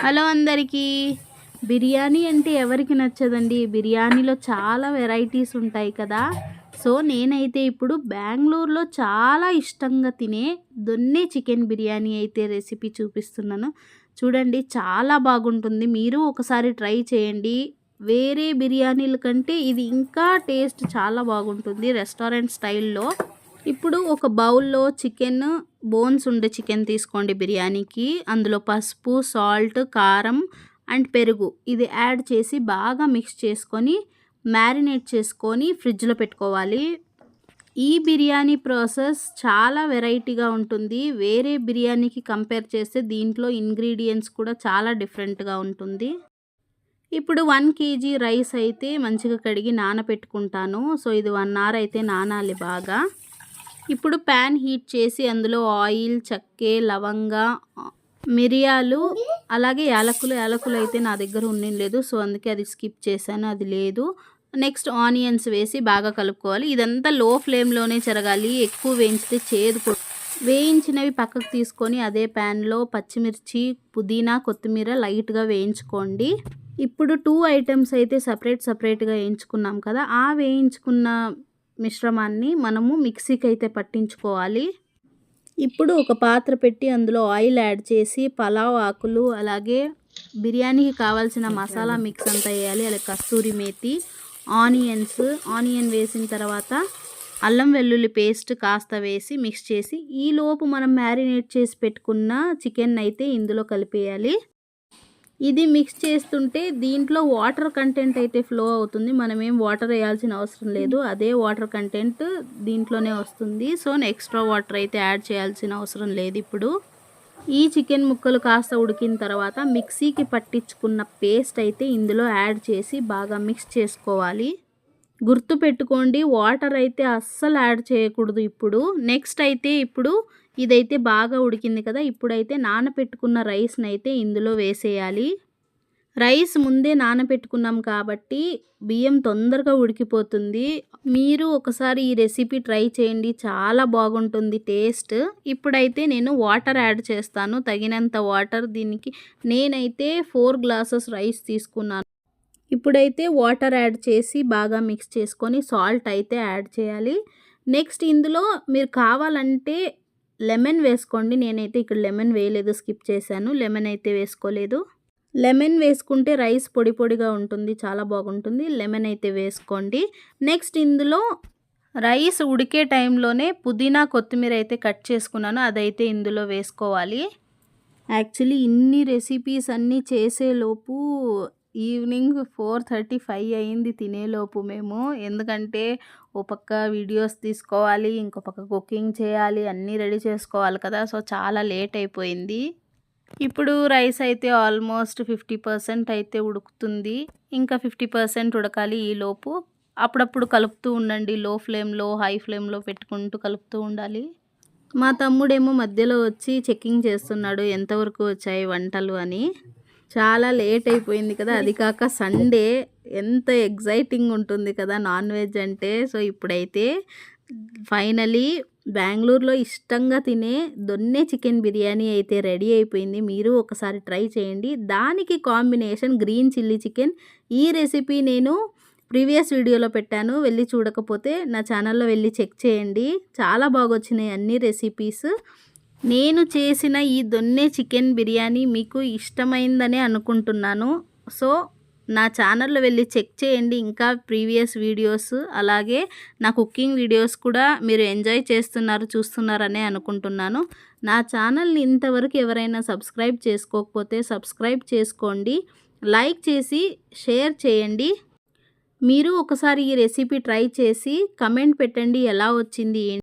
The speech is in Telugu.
హలో అందరికీ. బిర్యానీ అంటే ఎవరికి నచ్చదండి? బిర్యానీలో చాలా వెరైటీస్ ఉంటాయి కదా. సో నేనైతే ఇప్పుడు బెంగళూరులో చాలా ఇష్టంగా తినే దొన్నె చికెన్ బిర్యానీ అయితే రెసిపీ చూపిస్తున్నాను. చూడండి చాలా బాగుంటుంది. మీరు ఒకసారి ట్రై చేయండి. వేరే బిర్యానీల కంటే ఇది ఇంకా టేస్ట్ చాలా బాగుంటుంది రెస్టారెంట్ స్టైల్లో. ఇప్పుడు ఒక బౌల్లో చికెన్ బోన్స్ ఉండే చికెన్ తీసుకోండి బిర్యానీకి. అందులో పసుపు సాల్ట్ కారం అండ్ పెరుగు. ఇది యాడ్ చేసి బాగా మిక్స్ చేసుకొని మ్యారినేట్ చేసుకొని ఫ్రిడ్జ్లో పెట్టుకోవాలి. ఈ బిర్యానీ ప్రాసెస్ చాలా వెరైటీగా ఉంటుంది. వేరే బిర్యానీకి కంపేర్ చేస్తే దీంట్లో ఇంగ్రీడియంట్స్ కూడా చాలా డిఫరెంట్గా ఉంటుంది. ఇప్పుడు వన్ కేజీ రైస్ అయితే మంచిగా కడిగి నానబెట్టుకుంటాను సో ఇది వన్ అవర్ అయితే నానాలి బాగా. ఇప్పుడు ప్యాన్ హీట్ చేసి అందులో ఆయిల్ చక్కె లవంగ మిరియాలు అలాగే యాలకులు యాలకులు అయితే నా దగ్గర ఉండలేదు సో అందుకే అది స్కిప్ చేశాను అది లేదు. నెక్స్ట్ ఆనియన్స్ వేసి బాగా కలుపుకోవాలి. ఇదంతా లో ఫ్లేమ్లోనే జరగాలి ఎక్కువ వేయించితే చేదు వేయించినవి పక్కకు తీసుకొని అదే ప్యాన్లో పచ్చిమిర్చి పుదీనా కొత్తిమీర లైట్గా వేయించుకోండి. ఇప్పుడు టూ ఐటమ్స్ అయితే సపరేట్ సపరేట్గా వేయించుకున్నాం కదా ఆ వేయించుకున్న మిశ్రమాన్ని మనము మిక్సీకి అయితే పట్టించుకోవాలి. ఇప్పుడు ఒక పాత్ర పెట్టి అందులో ఆయిల్ యాడ్ చేసి పలావ్ ఆకులు అలాగే బిర్యానీకి కావాల్సిన మసాలా మిక్స్ అంతా వేయాలి. అలాగే కస్తూరి మేతి ఆనియన్స్ ఆనియన్ వేసిన తర్వాత అల్లం వెల్లుల్లి పేస్ట్ కాస్త వేసి మిక్స్ చేసి ఈలోపు మనం మ్యారినేట్ చేసి పెట్టుకున్న చికెన్ అయితే ఇందులో కలిపేయాలి. ఇది మిక్స్ చేస్తుంటే దీంట్లో వాటర్ కంటెంట్ అయితే ఫ్లో అవుతుంది. మనం ఏం వాటర్ వేయాల్సిన అవసరం లేదు. అదే వాటర్ కంటెంట్ దీంట్లోనే వస్తుంది. సో ఎక్స్ట్రా వాటర్ అయితే యాడ్ చేయాల్సిన అవసరం లేదు ఇప్పుడు. ఈ చికెన్ ముక్కలు కాస్త ఉడికిన తర్వాత మిక్సీకి పట్టించుకున్న పేస్ట్ అయితే ఇందులో యాడ్ చేసి బాగా మిక్స్ చేసుకోవాలి. గుర్తు పెట్టుకోండి వాటర్ అయితే అస్సలు యాడ్ చేయకూడదు ఇప్పుడు. నెక్స్ట్ అయితే ఇప్పుడు ఇదైతే బాగా ఉడికింది కదా ఇప్పుడైతే నానపెట్టుకున్న రైస్ని అయితే ఇందులో వేసేయాలి. రైస్ ముందే నానపెట్టుకున్నాం కాబట్టి బియ్యం తొందరగా ఉడికిపోతుంది. మీరు ఒకసారి ఈ రెసిపీ ట్రై చేయండి చాలా బాగుంటుంది టేస్ట్. ఇప్పుడైతే నేను వాటర్ యాడ్ చేస్తాను తగినంత వాటర్. దీనికి నేనైతే ఫోర్ గ్లాసెస్ రైస్ తీసుకున్నాను. ఇప్పుడైతే వాటర్ యాడ్ చేసి బాగా మిక్స్ చేసుకొని సాల్ట్ అయితే యాడ్ చేయాలి. నెక్స్ట్ ఇందులో మీరు కావాలంటే లెమన్ వేసుకోండి. నేనైతే ఇక్కడ లెమన్ వేయలేదు స్కిప్ చేశాను. లెమన్ అయితే వేసుకోలేదు. లెమన్ వేసుకుంటే రైస్ పొడి పొడిగా ఉంటుంది చాలా బాగుంటుంది. లెమన్ అయితే వేసుకోండి. నెక్స్ట్ ఇందులో రైస్ ఉడికే టైంలోనే పుదీనా కొత్తిమీర అయితే కట్ చేసుకున్నాను. అదైతే ఇందులో వేసుకోవాలి. యాక్చువల్లీ ఇన్ని రెసిపీస్ అన్నీ చేసేలోపు ఈవినింగ్ ఫోర్ థర్టీ ఫైవ్ అయింది తినేలోపు మేము. ఎందుకంటే ఓ పక్క వీడియోస్ తీసుకోవాలి ఇంకో పక్క కుకింగ్ చేయాలి అన్నీ రెడీ చేసుకోవాలి కదా. సో చాలా లేట్ అయిపోయింది. ఇప్పుడు రైస్ అయితే ఆల్మోస్ట్ ఫిఫ్టీ పర్సెంట్ అయితే ఉడుకుతుంది. ఇంకా ఫిఫ్టీ పర్సెంట్ ఉడకాలి ఈలోపు అప్పుడప్పుడు కలుపుతూ ఉండండి. లో ఫ్లేమ్లో హై ఫ్లేమ్లో పెట్టుకుంటూ కలుపుతూ ఉండాలి. మా తమ్ముడేమో మధ్యలో వచ్చి చెక్కింగ్ చేస్తున్నాడు ఎంతవరకు వచ్చాయి వంటలు అని. చాలా లేట్ అయిపోయింది కదా. అది కాక సండే ఎంత ఎగ్జైటింగ్ ఉంటుంది కదా నాన్ వెజ్ అంటే. సో ఇప్పుడైతే ఫైనలీ బెంగళూరులో ఇష్టంగా తినే దొన్నె చికెన్ బిర్యానీ అయితే రెడీ అయిపోయింది. మీరు ఒకసారి ట్రై చేయండి. దానికి కాంబినేషన్ గ్రీన్ చిల్లీ చికెన్. ఈ రెసిపీ నేను ప్రీవియస్ వీడియోలో పెట్టాను. వెళ్ళి చూడకపోతే నా ఛానల్లో వెళ్ళి చెక్ చేయండి. చాలా బాగా వచ్చినాయి అన్ని రెసిపీస్ నేను చేసిన ఈ దొన్నె చికెన్ బిర్యానీ మీకు ఇష్టమైందనే అనుకుంటున్నాను. సో నా ఛానల్లో వెళ్ళి చెక్ చేయండి ఇంకా ప్రీవియస్ వీడియోస్. అలాగే నా కుకింగ్ వీడియోస్ కూడా మీరు ఎంజాయ్ చేస్తున్నారు చూస్తున్నారనే అనుకుంటున్నాను. నా ఛానల్ని ఇంతవరకు ఎవరైనా సబ్స్క్రైబ్ చేసుకోకపోతే సబ్స్క్రైబ్ చేసుకోండి. లైక్ చేసి షేర్ చేయండి. మీరు ఒకసారి ఈ రెసిపీ ట్రై చేసి కమెంట్ పెట్టండి ఎలా వచ్చింది